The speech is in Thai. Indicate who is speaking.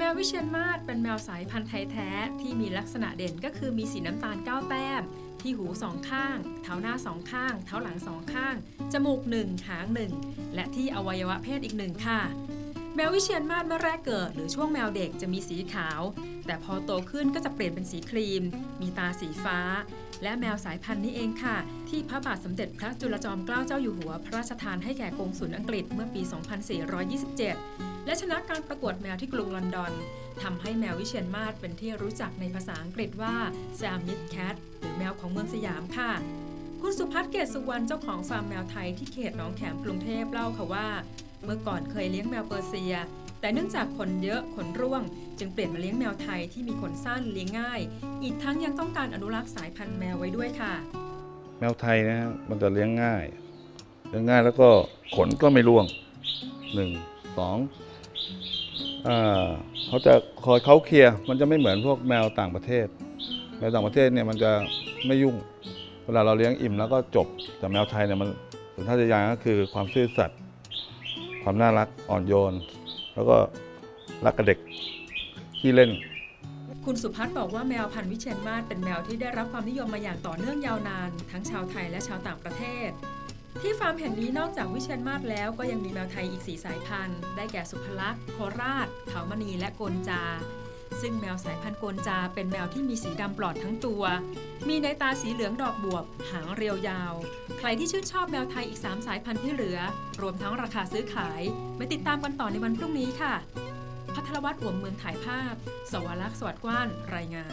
Speaker 1: แมววิเชียนมาศเป็นแมวสายพันธุ์ไทยแท้ที่มีลักษณะเด่นก็คือมีสีน้ำตาลเก้าแต้ม ที่หูสองข้าง เท้าหน้าสองข้าง เท้าหลังสองข้าง จมูกหนึ่งหางหนึ่งและที่อวัยวะเพศอีกหนึ่งค่ะ แมววิเชียนมาศเมื่อแรกเกิด หรือช่วงแมวเด็กจะมีสีขาว แต่พอโตขึ้นก็จะเปลี่ยนเป็นสีครีม มีตาสีฟ้า และแมวสายพันธุ์นี้เองค่ะ ที่พระบาทสมเด็จพระจุลจอมเกล้าเจ้าอยู่หัว พระราชทานให้แก่กงสุลอังกฤษเมื่อปี 2427 และชนะการประกวดแมวที่กรุงลอนดอนทำให้แมววิเชียนมาศเป็นที่รู้จักในภาษาอังกฤษว่า s a m i t Cat หรือแมวของเมืองสยามค่ะ คุณสุพัฒน์เกศสุวรรณเจ้าของฟาร์มแมวไทยที่เขตหนองแขมกรุงเทพเล่าค่ะว่า เมื่อก่อนเคยเลี้ยงแมวเปอร์เซีย แต่เนื่องจากขนเยอะขนร่วง จึงเปลี่ยนมาเลี้ยงแมวไทยที่มีขนสั้นเลี้ยงง่าย อีกทั้งยังต้องการอนุรักษ์สายพันธุ์แมวไว้ด้วยค่ะ
Speaker 2: แมวไทยนะฮะมันจะเลี้ยงง่ายเลี้ยงง่ายแล้วก็ขนก็ไม่ร่วงหนึ่งสอง เขาจะคอยเขาเคลียร์มันจะไม่เหมือนพวกแมวต่างประเทศ แมวต่างประเทศเนี่ยมันจะไม่ยุ่ง เวลาเราเลี้ยงอิ่มแล้วก็จบแต่แมวไทยเนี่ยมันสัญชาตญาณก็คือความซื่อสัตย์ความน่ารักอ่อนโยน แล้วก็รักกับเด็กที่เล่น
Speaker 1: คุณสุพัฒน์บอกว่าแมวพันธุ์วิเชียนมาศเป็นแมวที่ได้รับความนิยมมาอย่างต่อเนื่องยาวนาน ทั้งชาวไทยและชาวต่างประเทศ ที่ฟาร์มแห่งนี้นอกจากวิเชียนมาศแล้วก็ยังมีแมวไทยอีก 4 สายพันธุ์ ได้แก่สุภลักษณ์โคราชเขามณีและโกนจา ซึ่งแมวสายพันธุ์โกนจาเป็นแมวที่มีสีดำปลอดทั้งตัว มีในตาสีเหลืองดอกบวบ หางเรียวยาว ใครที่ชื่นชอบแมวไทยอีก 3 สายพันธุ์ที่เหลือ รวมทั้งราคาซื้อขายไปติดตามกันต่อในวันพรุ่งนี้ค่ะ พัทรวัตรอวมเมืองถ่ายภาพ สวรักษ์สวัสดิ์กว้านรายงาน